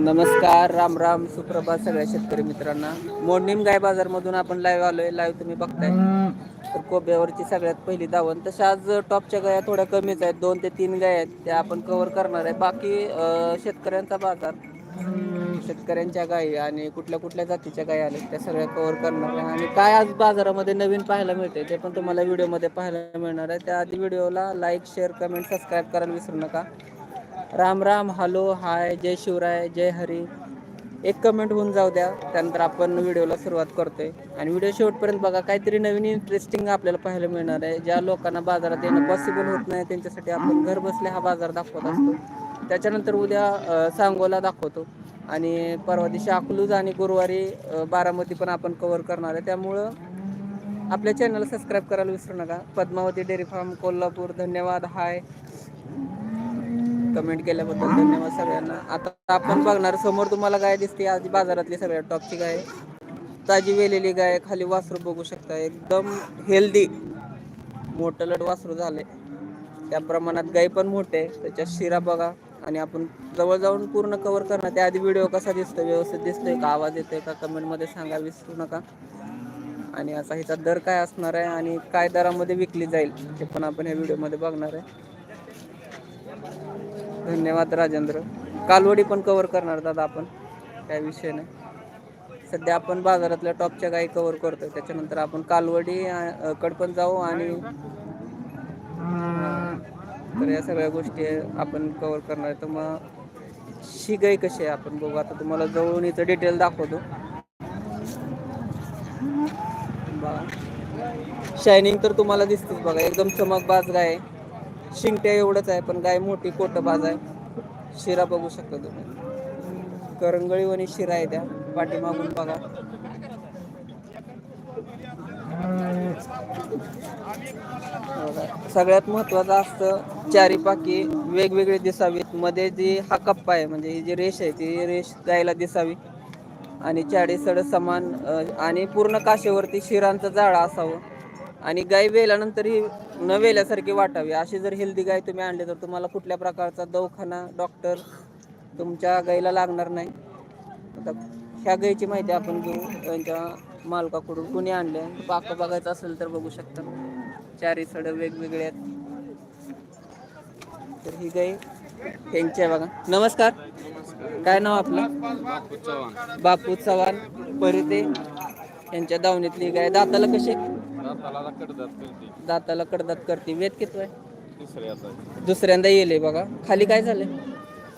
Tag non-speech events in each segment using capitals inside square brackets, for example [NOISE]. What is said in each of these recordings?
नमस्कार राम राम सुप्रभात सगळ्या शेतकरी मित्रांना. मोडणीम गाय बाजार मधून आपण लाईव्ह आलोय लाईव्ह तुम्ही बघताय. तर कोब्यावरची सगळ्यात पहिली धावण. तशा आज टॉपच्या गाया थोड्या कमीच आहेत दोन ते तीन गाय आहेत त्या आपण कव्हर करणार आहे. बाकी शेतकऱ्यांचा बाजार. शेतकऱ्यांच्या गायी आणि कुठल्या कुठल्या जातीच्या गायी आल्या त्या सगळ्या कव्हर करणार आहे. आणि काय आज बाजारामध्ये नवीन पाहायला मिळते ते पण तुम्हाला व्हिडिओमध्ये पाहायला मिळणार आहे. त्याआधी व्हिडिओला लाईक शेअर कमेंट सबस्क्राईब करायला विसरू नका. राम राम हॅलो हाय जय शिवराय जय हरी. एक कमेंट होऊन जाऊ द्या त्यानंतर आपण व्हिडिओला सुरुवात करतोय. आणि व्हिडिओ शेवटपर्यंत बघा काहीतरी नवीन इंटरेस्टिंग आपल्याला पाहायला मिळणार आहे. ज्या लोकांना बाजारात येणं पॉसिबल होत नाही त्यांच्यासाठी आपण घर बसल्या हा बाजार दाखवत असतो. त्याच्यानंतर उद्या सांगोला दाखवतो. आणि परवा दिवशी अकलूज आणि गुरुवारी बारामती पण आपण कवर करणार आहे. त्यामुळं आपल्या चॅनलला सबस्क्राईब करायला विसरू नका. पद्मावती डेअरी फार्म कोल्हापूर धन्यवाद. हाय. कमेंट केल्याबद्दल धन्यवाद सगळ्यांना. आता आपण बघणार समोर तुम्हाला गाय दिसते आज बाजारातली सगळ्यात टॉपची गाय. आहे. ताजी वेलेली गाय आहे. खाली वासरू बघू शकता एकदम हेल्दी मोठं लट वासरू झाले त्या प्रमाणात गाय पण मोठे आहे त्याच्या शिरा बघा. आणि आपण जवळ जाऊन पूर्ण कव्हर करणार. त्याआधी व्हिडिओ कसा दिसतो व्यवस्थित दिसतोय का? आवाज येतोय का? कमेंटमध्ये सांगा विसरू नका. आणि असा हिचा दर काय असणार आहे आणि काय दरामध्ये विकली जाईल ते पण आपण या व्हिडिओमध्ये बघणार आहे. धन्यवाद राजेंद्र. कालवडी पण कवर करणार दादा आपण. काय विषय नाही. सध्या आपण बाजारातल्या टॉपच्या गायी कवर करतो त्याच्यानंतर आपण कालवडी कड पण जाऊ आणि तर या सगळ्या गोष्टी आपण कवर करणार. आहे तर मग शी गाई कशी आहे आपण बघू. आता तुम्हाला जवळून इथं डिटेल दाखवतो. शायनिंग तर तुम्हाला दिसतेच बघा. एकदम चमकबाज गाय आहे. शिंगट्या एवढंच आहे पण गाय मोठी कोटबाज आहे. शिरा बघू शकता तुम्ही. करंगळी शिरा आहे त्या. पाठीमागून बघा. सगळ्यात महत्वाचं असतं चारी पाकी वेगवेगळी दिसावीत. मध्ये जी हा कप्पा आहे म्हणजे ही जी रेष आहे ती रेष गायला दिसावी. आणि चारी सड समान आणि पूर्ण काशेवरती शिरांचं जाळं असावं. आणि गाय वेल्यानंतर ही न वेल्यासारखी वाटावी. अशी जर हेल्दी गाय तुम्ही आणली तर तुम्हाला कुठल्या प्रकारचा दवाखाना डॉक्टर तुमच्या गायीला लागणार नाही. आता ह्या गायीची माहिती आपण घेऊ. त्यांच्या मालकाकडून कुणी आणले पाक बघायचं असेल तर बघू शकता. चारी सड वेगवेगळे आहेत. तर ही गाय त्यांची आहे बघा. नमस्कार. काय नाव आपलं? बापू चव्हाण. बापू चव्हाण. परिते यांच्या दावणीतली गाय. दाताला कशी दाताला कडदात करते. वेद किती आहे दुसऱ्यांदा येले बघा. खाली काय झाले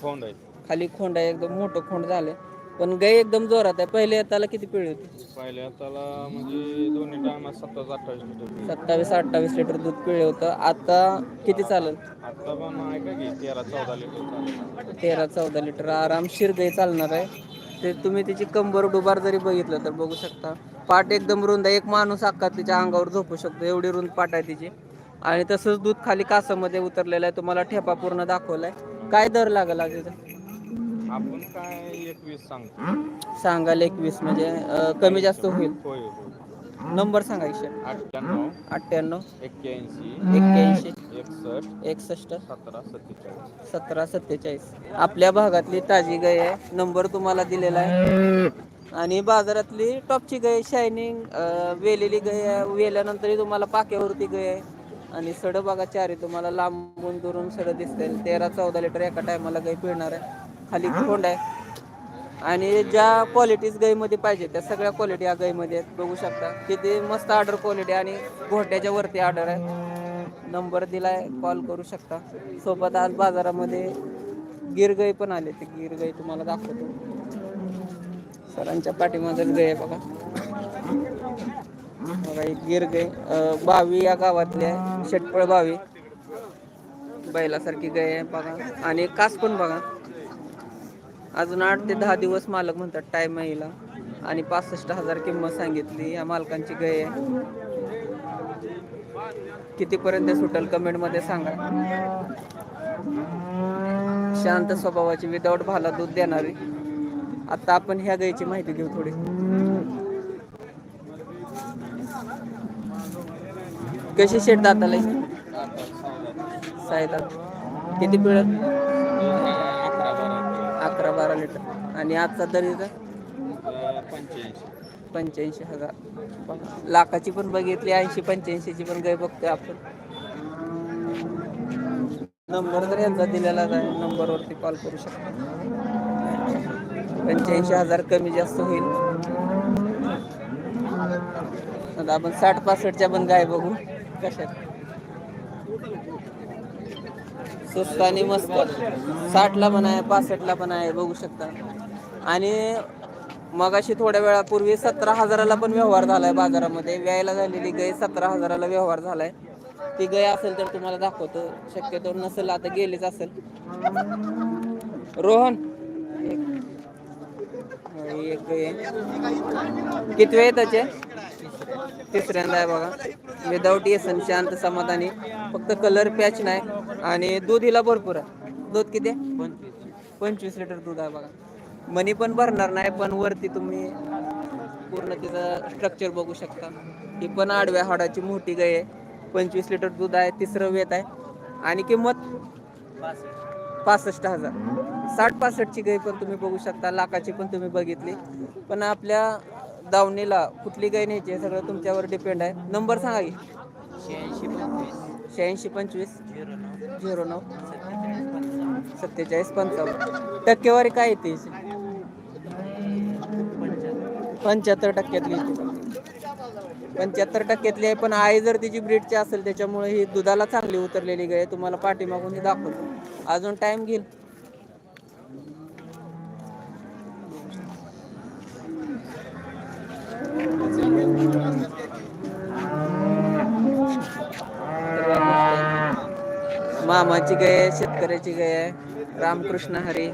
फोंड आहे. खाली खोंड आहे. एकदम मोठं खोंड झाले पण गाय एकदम जोरात आहे. पहिले येताला किती पिळी होती? पहिल्या हाताला म्हणजे दोन्ही टायमात सत्तावीस अठ्ठावीस लिटर सत्तावीस अठ्ठावीस लिटर दूध पिळे होतं. आता किती चालेल? आता पण का तेरा चौदा लिटर तेरा चौदा लिटर. आरामशीर गाय चालणार आहे. ते तुम्ही तिची कंबर डुबार जरी बघितलं तर बघू शकता. पाठ एकदम रुंद आहे. एक माणूस अख्खा तिच्या अंगावर झोपू शकतो. एवढी रुंद पाठ आहे तिची. आणि तसंच दूध खाली कासामध्ये उतरलेलं आहे. तुम्हाला ठेपा पूर्ण दाखवलाय. काय दर लागेल याचा? आपण काय एकवीस सांगतो. सांगाल एकवीस म्हणजे अं, कमी जास्त होईल. होय होय. नंबर सांगा एकशे. अठ्ठ्याण्णव. अठ्ठ्याण्णव. एक्क्याऐंशी. एक्क्याऐंशी. एकसष्ट. एकसष्ट. सतरा सत्तेचाळीस. सतरा सत्तेचाळीस. आपल्या भागातली ताजी गाय आहे. नंबर तुम्हाला दिलेला आहे. आणि बाजारातली टॉपची गाय शायनिंग वेलेली गाय वेल्यानंतरही तुम्हाला पाक्यावरती गाय आहे. आणि सड बघा चारी तुम्हाला लांबून दुरून सड दिसतील तेरा चौदा लिटर एका टायमाला गाय पिळणार आहे. खाली खोंड आहे. आणि ज्या क्वालिटीज गाईमध्ये पाहिजे त्या सगळ्या क्वालिटी या गाईमध्ये आहेत. बघू शकता. किती मस्त ऑर्डर क्वालिटी आणि घोट्याच्या वरती ऑर्डर आहे. नंबर दिलाय कॉल करू शकता. सोबत आज बाजारामध्ये गिरगाई पण आले. ते गिरगाई तुम्हाला दाखवतो. सरांच्या पाठीमागं गाय आहे बघा. बघा एक गिर गय बावी या गावातल्या शेटपळ बावी. बैलासारखी गाय आहे बघा. आणि कास पण बघा. अजून आठ ते दहा दिवस मालक म्हणतात टाइम येईल आणि पासष्ट हजार किंमत सांगितली. या मालकांची गाय आहे. कितीपर्यंत सुटेल कमेंटमध्ये सांगा. शांत स्वभावाची विदाऊट भाला दूध देणारी. आता आपण ह्या गायीची माहिती घेऊ थोडी. कशी शेट दाताला सायदा किती पिळ अकरा बारा लिटर. आणि आजचा दरीचा पंच्याऐंशी पंच्याऐंशी हजार. लाखाची पण बघितली ऐंशी पंच्याऐंशीची पण गाय बघतोय आपण. नंबर तर यांचा दिलेलाच आहे. नंबरवरती कॉल करू शकतो. पंच्याऐंशी हजार कमी जास्त होईल. आता आपण साठ पासष्टच्या पण गाय बघू. कशात? स्वस्त आणि मस्त. साठला पण आहे पासष्टला पण आहे बघू शकता. आणि मगाशी थोड्या वेळापूर्वी सतरा हजाराला पण व्यवहार झालाय बाजारामध्ये. व्यायला झालेली गाय सतरा हजाराला व्यवहार झालाय. ती गाय असेल तर तुम्हाला दाखवतो. शक्यतो नसेल आता गेलीच असेल. रोहन एक- होय, एक गाय आहे. किती वेळ त्याचे तिसऱ्यांदा आहे बघा. विदाऊट येसन शांत समाधानी. फक्त कलर पॅच नाही. आणि दूध हिला भरपूर आहे. दूध किती? आहे? पंचवीस लिटर दूध आहे बघा. मनी पण भरणार नाही पण वरती तुम्ही पूर्ण तिचं स्ट्रक्चर बघू शकता. ही पण आडव्या हाडाची मोठी गाय आहे. पंचवीस लिटर दूध आहे तिसरं वेत आहे. आणि किंमत? पासष्ट हजार. साठ पासष्टची गाय पण तुम्ही बघू शकता लाखाची पण तुम्ही बघितली. पण आपल्या दावणीला कुठली गाय न्यायची हे सगळं तुमच्यावर डिपेंड आहे. नंबर सांगा की. शहाऐंशी पंचवीस. झिरो नऊ. सत्तेचाळीस पंचावन्न. टक्केवारी काय येते? पंच्याहत्तर टक्क्यातली येते पंच्याहत्तर टक्क्यातली आहे पण आई जर तिची ब्रीडची असेल त्याच्यामुळे ही दुधाला चांगली उतरलेली गाय आहे. तुम्हाला पाठीमागून दाखवतो. अजून टाइम घेईल. मामाची गाय आहे शेतकऱ्याची गाय आहे. रामकृष्ण हरी.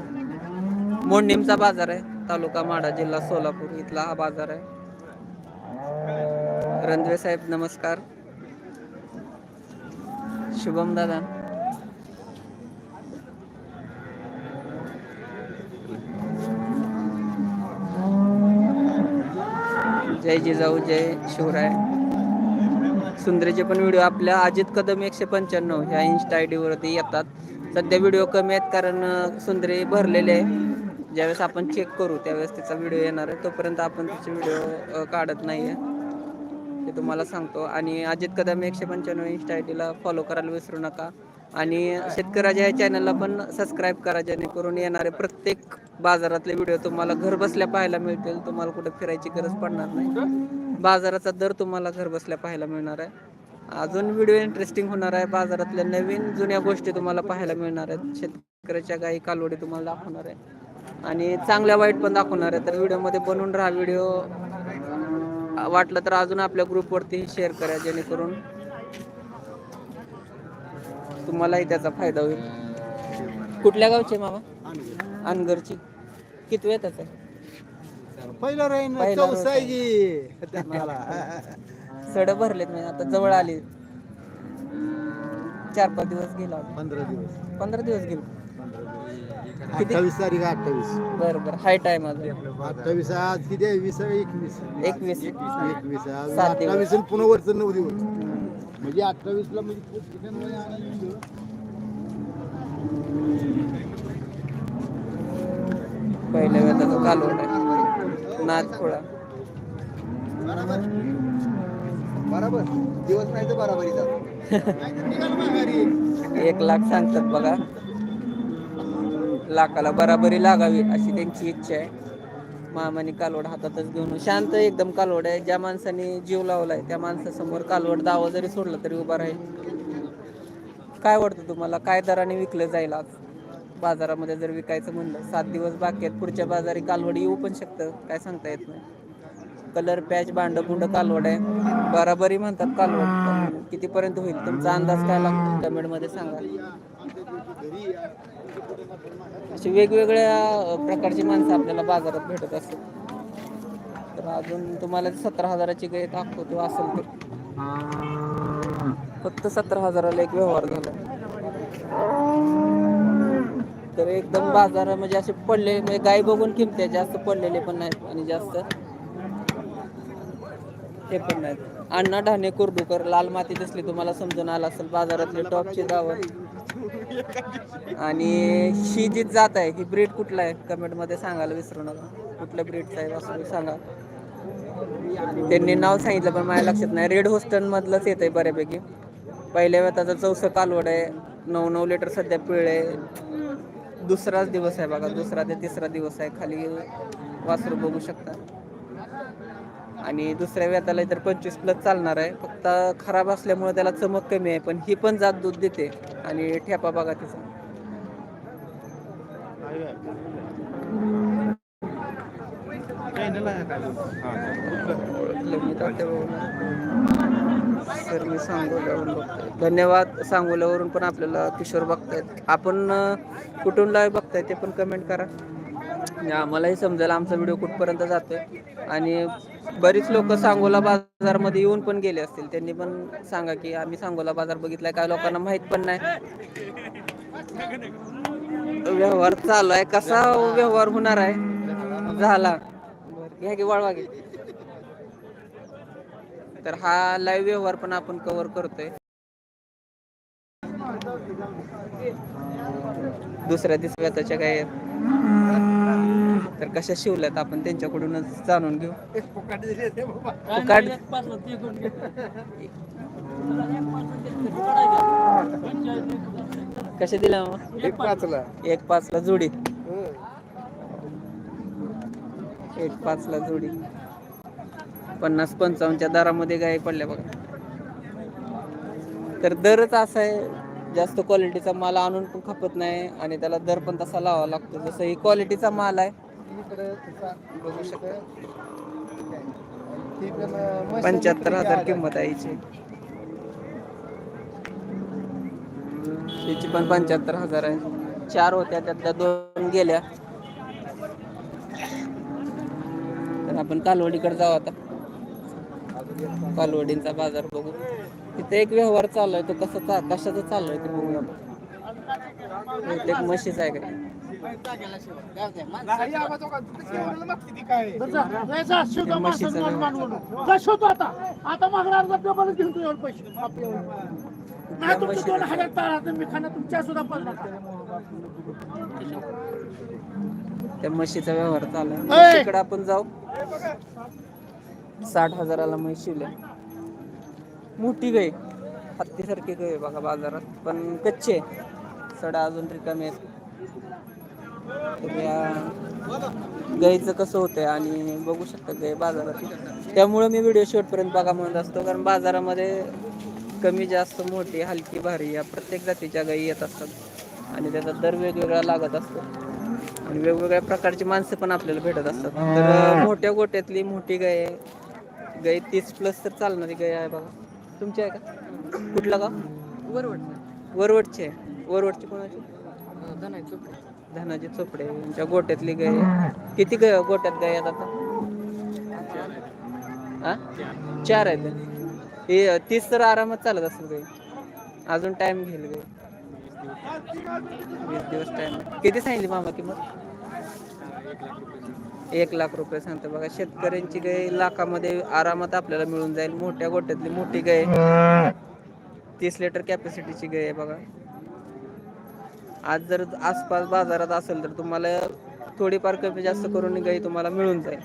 मोडणीमचा बाजार आहे. तालुका माडा जिल्हा सोलापूर इथला हा बाजार आहे. रणवे साहेब नमस्कार. शुभम दादा. जय जिजाऊ जय शिवराय. सुंदरीचे पण व्हिडिओ आपल्या अजित कदम एकशे पंच्याण्णव ह्या इन्स्टा आय वरती येतात. सध्या व्हिडिओ कमी आहेत कारण सुंदरे सुंदरी भरलेले आहे. ज्यावेळेस आपण चेक करू त्यावेळेस त्याचा व्हिडिओ येणार आहे. तोपर्यंत आपण त्याचे व्हिडिओ काढत नाही आहे ते तुम्हाला सांगतो. आणि अजित कदम एकशे पंच्याण्णव इन्स्टा आय डीला फॉलो करायला विसरू नका. आणि शेतकऱ्याच्या या चॅनलला पण सबस्क्राईब करा जेणेकरून येणारे प्रत्येक बाजारातले व्हिडिओ तुम्हाला घर बसल्या पाहायला मिळतील. तुम्हाला कुठे फिरायची गरज पडणार नाही. बाजाराचा दर तुम्हाला घर बसल्या पाहायला मिळणार आहे. अजून व्हिडिओ इंटरेस्टिंग होणार आहे. बाजारातल्या नवीन जुन्या गोष्टी तुम्हाला पाहायला मिळणार आहेत. शेतकऱ्याच्या गाई कालवडी तुम्हाला दाखवणार आहे. आणि चांगल्या वाईट पण दाखवणार आहे. तर व्हिडिओमध्ये बनवून राहा. व्हिडिओ वाटलं तर अजून आपल्या ग्रुपवरती शेअर करा जेणेकरून तुम्हालाही त्याचा फायदा होईल. कुठल्या गावचे मामा? अनगरची. किती वेळ त्याचा पहिलं राहीन पहिला सड भरलेत म्हणजे आता जवळ आली. चार पाच दिवस गेला. पंधरा दिवस. पंधरा दिवस गेलो? अठ्ठावीस तारीख अठ्ठावीस. बरं बरं. हाय टाइम माझा अठ्ठावीस आज किती आहे? वीस एकवीस. एकवीस. एकवीस. अठ्ठावीस पुन्हा वरचं नऊ दिवस. म्हणजे अठ्ठावीस ला म्हणजे पुढच्या वय आणायचं. पहिल्या वेळाचा कालवड आहे नाच खोळा बरोबर. बरोबर. दिवस नाही तर बरोबरीचा एक लाख सांगतात बघा. लाखाला बराबरी लागावी अशी त्यांची इच्छा आहे. मामाने कालवड हातातच घेऊन शांत एकदम कालवड आहे. ज्या माणसाने जीव लावलाय त्या माणसासमोर कालवड दावा जरी सोडला तरी उभा राहील. काय वाटतं तुम्हाला? काय दराने विकलं जाईल आज? बाजारामध्ये जर विकायचं म्हणलं सात दिवस बाकी आहेत. पुढच्या बाजारी कालवड येऊ पण शकतं. काय सांगता येत नाही. कलर पॅच भांड बुंड कालवड आहे. बराबरी म्हणतात कालवड कितीपर्यंत होईल? तुमचा अंदाज काय लागतो? कमेंटमध्ये सांगा. अशी वेगवेगळ्या प्रकारची माणसं आपल्याला बाजारात भेटत असतात. तर अजून तुम्हाला सतरा हजाराची गाय दाखवतो असेल तर. फक्त सतरा हजाराला एक व्यवहार झाला. तर एकदम बाजार म्हणजे असे पडले म्हणजे गाय बघून किमती आहे जास्त पडलेले पण नाहीत आणि जास्त ते पण नाहीत. अण्णा ढाणे कुर्डुकर लाल माती दिसली तुम्हाला समजून आला असेल बाजारातले टॉपची दावत आणि ही जी जात आहे ही ब्रीड कुठला आहे? कमेंटमध्ये सांगायला विसरू नका. कुठल्या ब्रीडचा आहे वासरू सांगा. त्यांनी नाव सांगितलं पण माझ्या लक्षात नाही. रेड होस्टन मधलंच येत आहे बऱ्यापैकी. पहिल्या वेताचं चौसं कालवड आहे नऊ नऊ लिटर सध्या पिळे दुसराच दिवस आहे बघा दुसरा ते तिसरा दिवस आहे. खाली वासरू बघू शकता. आणि दुसऱ्या वेताला तर पंचवीस प्लस चालणार आहे. फक्त खराब असल्यामुळे त्याला चमक कमी आहे पण ही पण जात दूध देते आणि ठेपा बघा तिचा. सर मी सांगोल्यावरून बघतोय. धन्यवाद. सांगोल्यावरून पण आपल्याला किशोर बघतायत. आपण कुठून लाईव्ह बघताय ते पण कमेंट करा. आम्हालाही समजेल आमचा व्हिडिओ कुठपर्यंत जातोय. आणि बरीच लोक सांगोला बाजारमध्ये येऊन पण गेले असतील. त्यांनी पण सांगा की आम्ही सांगोला बाजार बघितलाय. काय लोकांना माहीत पण नाही. व्यवहार चालू आहे. कसा व्यवहार होणार आहे? झाला. घ्या की वळवा घे तर हा लाईव्ह व्यवहार पण आपण कव्हर करतोय. दुसऱ्या तिसऱ्या काय? तर कशा शिवल्यात आपण त्यांच्याकडूनच जाणून घेऊ. फुकाट कशा दिल्या मग एक पाचला. एक पाचला जोडी. एक पाचला जोडी. पन्नास पंचावन्नच्या दरामध्ये गाय पडल्या बघा. तर दरच असा आहे जास्त क्वालिटीचा माल आणून पण खपत नाही आणि त्याला दर पण तसा लावावा लागतो. जसं ही क्वालिटीचा माल आहे बघू शकता. पंच्याहत्तर हजार किंमत आहे हिची हिची पण पंच्याहत्तर हजार आहे. चार होत्या त्यातल्या दोन गेल्या. तर आपण कालवडीकडे जाऊ आता. कालवडींचा बाजार बघू. तिथे एक व्यवहार चालू आहे तो कसा कशाचा चालू आहे ते बघू आपण. बहुतेक म्हशीच आहे का? शोधतो आता. आता मागणार डबल घेऊन तुझ्यावर पैसे. नाही तुमचे दोन हजार टाळा मी खाना तुमच्या सुद्धा पडणार. त्या म्हशीचा व्यवहार चालू! तिकडे आपण जाऊ. साठ हजाराला म्हैस शिवल्या मोठी गाय. हत्तीसारखी गाय बघा बाजारात. पण कच्चे आहे. सडा अजून रिकामे आहेत. या गाईचं कसं होतंय आणि बघू शकता गाय बाजारात. त्यामुळं मी व्हिडिओ शेवटपर्यंत बघा म्हणत असतो कारण बाजारामध्ये कमी जास्त मोठी हलकी भारी या प्रत्येक जातीच्या गायी येत असतात. आणि त्याचा दर वेगवेगळा लागत असतो. आणि वेगवेगळ्या प्रकारची माणसं पण आपल्याला भेटत असतात. तर मोठ्या गोट्यातली मोठी गाय गाय तीस प्लस तर चालणारी गाय आहे बघा. तुमची आहे का? कुठला का वरवड वरवडची आहे. वरवडची कोणाची? धनाजी चोपडे यांच्या गोट्यातली गाय. किती गाय गोट्यात गाय आहेत आता? हा? चार आहेत. हे तीस तर आरामात चालत असेल गाय अजून टाइम घेईल गाय वीस दिवस टाइम किती सांगितली मामा किंमत? एक लाख रुपये सांगते बघा. शेतकऱ्यांची गाय लाखामध्ये आरामात आपल्याला मिळून जाईल. मोठ्या गोट्यातली मोठी गाय. तीस लिटर कॅपॅसिटीची गाय आहे बघा. आज जर आसपास बाजारात असेल तर तुम्हाला थोडीफार कमी जास्त करून गाय तुम्हाला मिळून जाईल.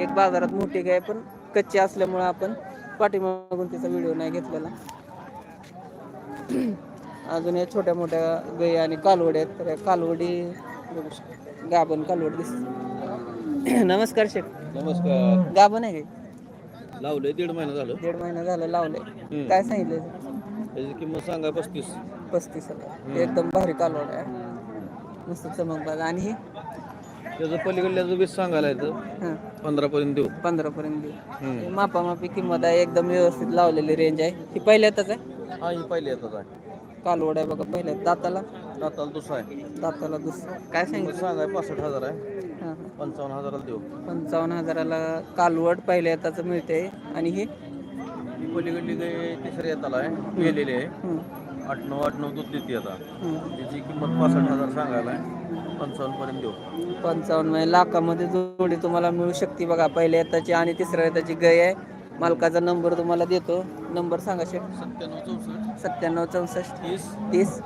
एक बाजारात मोठी गाय पण कच्ची असल्यामुळे आपण पाठीमागून तिचा व्हिडिओ नाही घेतलेला. अजून या छोट्या मोठ्या गाई आणि कालवडी आहेत तर या कालवडी. गाभण कालवड दिसते. [CLEARS THROAT] नमस्कार शेठ नमस्कार. गाभण आहे का? लावलंय दीड महिना झालं. दीड महिना झाला लावलंय. काय सांगितलं त्याची किंमत सांगा पस्तीस. पस्तीस हजार एकदम भारी कालवड आहे. मस्त चमकबाज आणि ही? त्याचं पलीकडल्याचं वीस सांगायला येतं हां. पंधरा पर्यंत देऊ. पंधरा पर्यंत देऊ. हम्म. मापामापी किंमत आहे. एकदम व्यवस्थित लावलेली रेंज आहे. ही पहिल्यातच आहे? हा ही पहिली येतात आहे. कालवड आहे बघा पहिल्या. दाताला? दाताला दुसरा आहे. दाताला दुसरं. काय सांगितलं? सांगाय पासष्ट हजार आहे. हां हां. पंचावन्न हजाराला देऊ. पंचावन्न हजाराला कालवड पहिल्या येताचं मिळते आणि ही? ही पलीकडली गाय तिसऱ्या येताला आहे गेलेली आहे. आठ नऊ आठ नऊ दूध देते आता. त्याची किंमत पासष्ट हजार सांगायला पंचावन्न पर्यंत देऊ. पंचावन्न म्हणजे लाखामध्ये जोडी तुम्हाला मिळू शकते बघा. पहिल्या येताची आणि तिसऱ्या येताची गाय आहे. मालकाचा नंबर तुम्हाला देतो. नंबर सांगा शेठ. सत्त्याण्णव चौसष्ट. सत्त्याण्णव चौसष्ट. तीस. तीस.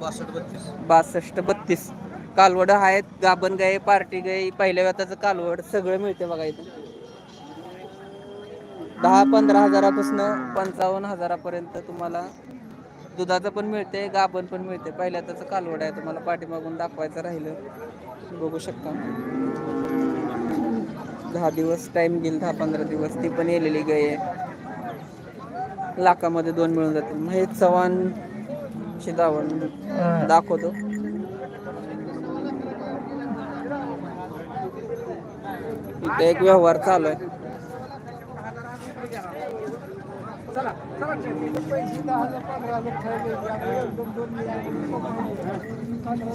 बासष्ट बत्तीस. बासष्ट बत्तीस. कालवड आहेत. गाबन गाय पार्टी गाय पहिल्या व्यताचं कालवड सगळं मिळते बघा इथं. दहा पंधरा हजारापासून पंचावन्न हजारापर्यंत तुम्हाला दुधाचं पण मिळते गाभण पण मिळते पहिल्या त्याचं कालवड आहे तुम्हाला पाठीमागून दाखवायचं राहिलं. बघू शकता. दहा दिवस टाईम गेल दहा पंधरा दिवस. ती पण येलेली गाय आहे. लाखामध्ये दोन मिळून जातील. महेश चव्हाण ची दावण दाखवतो. इथे एक व्यवहार चालू आहे.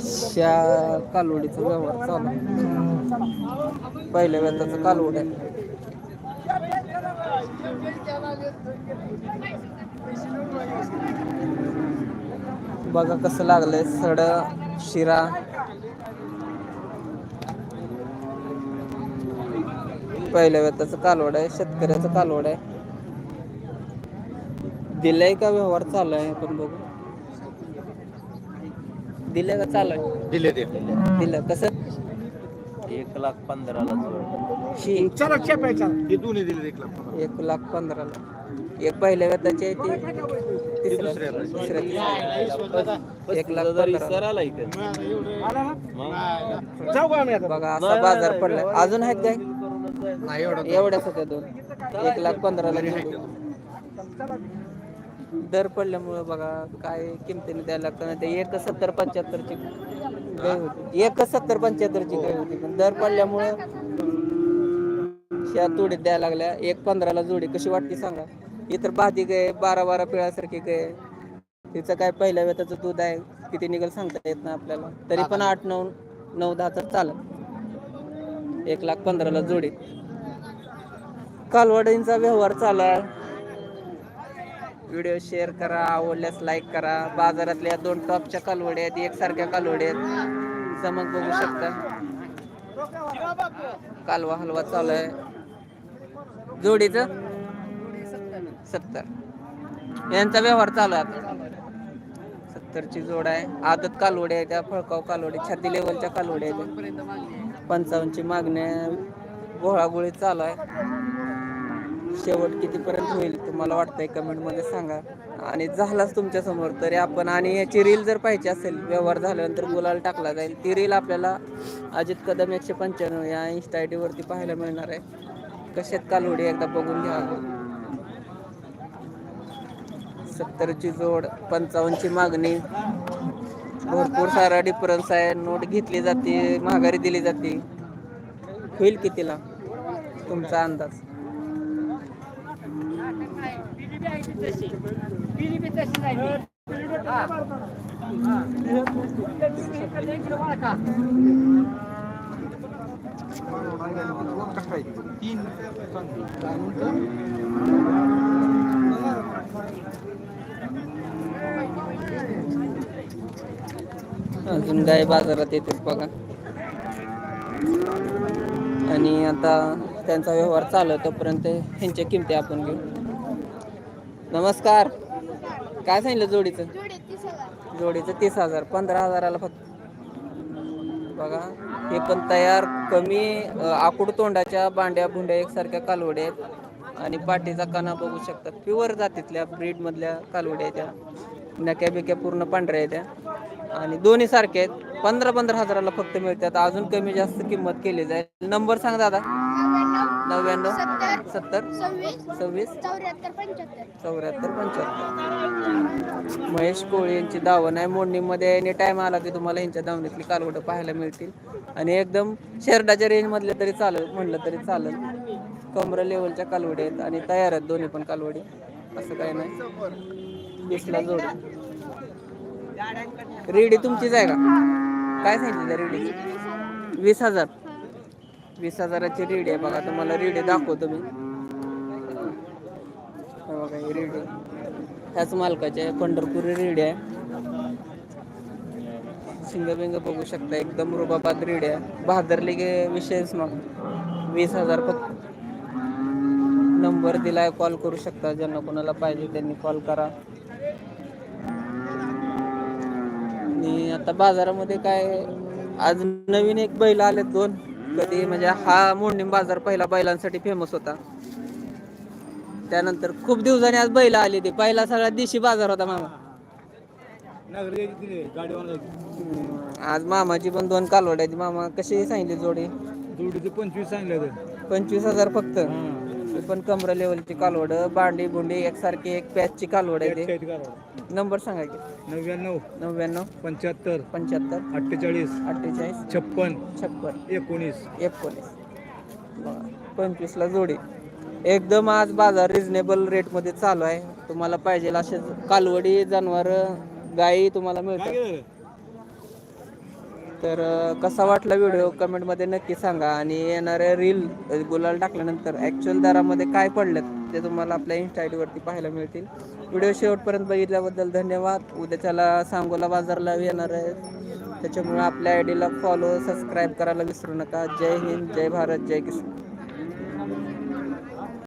शा कालवडीचा व्यवहार चालू आहे. पहिल्या वेताचं कालवड आहे. बघा कसं लागलंय सड शिरा. पहिल्या वेताचं कालवड आहे शेतकऱ्याचं कालवड आहे. दिलंय का व्यवहार चालू आहे? आपण बघू. दिलंय का चालू आहे? दिले ते दिलं कसं? एक लाख पंधराला शी. चला चेपायचा हे दोन्ही दिले एक लाख एक लाख पंधराला. एक पहिल्या वेताची आहे ती. तिसऱ्या दुसऱ्या तिसऱ्या. एक लाख पंधरा आला ना जाऊ का आम्ही आता. बघा असा बाजार पडलाय. अजून आहेत काय? नाही एवढा एवढ्याच होत्या दोन. एक लाख पंधराला घेतो दर पडल्यामुळं बघा काय किमतीने द्यायला लागतं. नाही ते एक सत्तर पंच्याहत्तरची गाय होती. एक सत्तर पंच्याहत्तरची गाय होती. पण दर पडल्यामुळं ह्या तोडीत द्यायला लागल्या. एक पंधराला जोडी. कशी वाटते सांगा. इतर बाधी गाय बारा बारा पिळासारखी गाय तिचं काय पहिल्या वेताचं दूध आहे. किती निघेल सांगता येत ना आपल्याला. तरी पण आठ नऊ नऊ दहा चालत एक लाख पंधराला जोडी. कालवाडींचा व्यवहार चालला आहे. व्हिडिओ शेअर करा आवडल्यास लाईक करा. बाजारातल्या दोन टॉपच्या कालवड्या आहेत एकसारख्या कालवड्या आहेत. चमक बघू शकता. कालवा हलवा चालू आहे. जोडीचं? सत्तर. यांचा व्यवहार चालू आहे आता. सत्तरची जोड आहे. आदत कालवडी आहे त्या फळकाव कालवडी छाती लेवलच्या कालवडी आहेत. पंचावन्नची मागण्या गोळागोळी चालू आहे. शेवट कितीपर्यंत होईल तुम्हाला वाटतंय कमेंटमध्ये सांगा. आणि झालाच तुमच्यासमोर तरी आपण आणि याची रील जर पाहिजे असेल व्यवहार झाल्यानंतर गुलाल टाकला जाईल. ती रील आपल्याला अजित कदम एकशे पंच्याण्णव या इन्स्टा आय डीवरती पाहायला मिळणार आहे. कशात कालोडी एकदा बघून घ्या. सत्तरची जोड पंचावन्नची मागणी. भरपूर सारा डिफरन्स आहे. नोट घेतली जाते महागारी दिली जाते. होईल कितीला? तुमचा अंदाज. अजून गाय बाजारात येते बघा. आणि आता त्यांचा व्यवहार चालू तोपर्यंत ह्यांच्या किमती आपण घेऊ. नमस्कार. काय सांगितलं जोडीचं? जोडीचं तीस हजार पंधरा हजाराला फक्त. बघा हे पण तयार कमी आकुड तोंडाच्या बांड्या भुंड्या एकसारख्या कालवड्या आहेत. आणि पाठीचा कणा बघू शकता प्युअर जातीतल्या ब्रीडमधल्या कालवड्या आहेत त्या. नक्या बिक्या पूर्ण पांढऱ्या आहेत त्या. आणि दोन्ही सारखे आहेत. पंधरा पंधरा हजाराला फक्त मिळतात. अजून कमी जास्त किंमत केली जाईल नंबर सांग दादा. नव्याण्णव सत्तर सव्वीस चौऱ्याहत्तर पंच्याहत्तर. महेश कोळी यांची दावण आहे. मोडणीमध्ये एनी टाइम आला की तुम्हाला यांच्या दावणीतली कालवडं पाहायला मिळतील. आणि एकदम शेरडाच्या रेंजमधले तरी चालेल म्हणलं तरी चालेल. कमरा लेवलच्या कालवडी आहेत आणि तयार आहेत दोन्ही पण कालवडी. असं काही नाही. वीसला जोड. रेडी तुमचीच आहे का? काय सांगितलं रेडी वीस हजार. वीस हजाराची रेडी आहे बघा तुम्हाला रेडी दाखवतो मी. बघा ही रेडी. ह्याच मालकाची आहे पंढरपुरी रेडी आहे. शिंगबिंग बघू शकता एकदम रुबाबाद रेडी आहे. बहादरली गे विषयच मग. वीस हजार फक्त. नंबर दिलाय कॉल करू शकता ज्यांना कोणाला पाहिजे त्यांनी कॉल करा. आणि आता बाजारामध्ये काय आज नवीन एक बैल आले दोन. कधी म्हणजे हा मोडणीम बाजार पहिला बैलांसाठी फेमस होता. त्यानंतर खूप दिवसांनी आज बैल आली ती. पहिला सगळ्यात दिवशी बाजार होता मामा. आज मामाची पण दोन कालवड आहेत मामा कशी सांगितली जोडी? जोडीचे पंचवीस सांगले पंचवीस हजार फक्त. ही पण कमरा लेवलची कालवड बांडी बुंडी एकसारखी एक पॅचची कालवड आहे ते. नंबर सांगा की. नव्याण्णव. नव्याण्णव. पंच्याहत्तर. पंच्याहत्तर. अठ्ठेचाळीस. अठ्ठेचाळीस. छप्पन. छप्पन. एकोणीस. एकोणीस. पंचवीसला जोडी. एकदम आज बाजार रिझनेबल रेटमध्ये चालू आहे. तुम्हाला पाहिजे असे कालवडी जनावर गायी तुम्हाला मिळतात. तर कसा वाटला व्हिडिओ कमेंटमध्ये नक्की सांगा. आणि येणाऱ्या रील गुलाल टाकल्यानंतर ॲक्च्युअल दरामध्ये काय पडलेत ते तुम्हाला आपल्या इन्स्टा आय डीवरती पाहायला मिळतील. व्हिडिओ शेवटपर्यंत बघितल्याबद्दल धन्यवाद. उद्याच्याला सांगोला बाजारला येणार आहे. त्याच्यामुळे आपल्या आय डीला फॉलो सबस्क्राईब करायला विसरू नका. जय हिंद जय भारत जय किसान.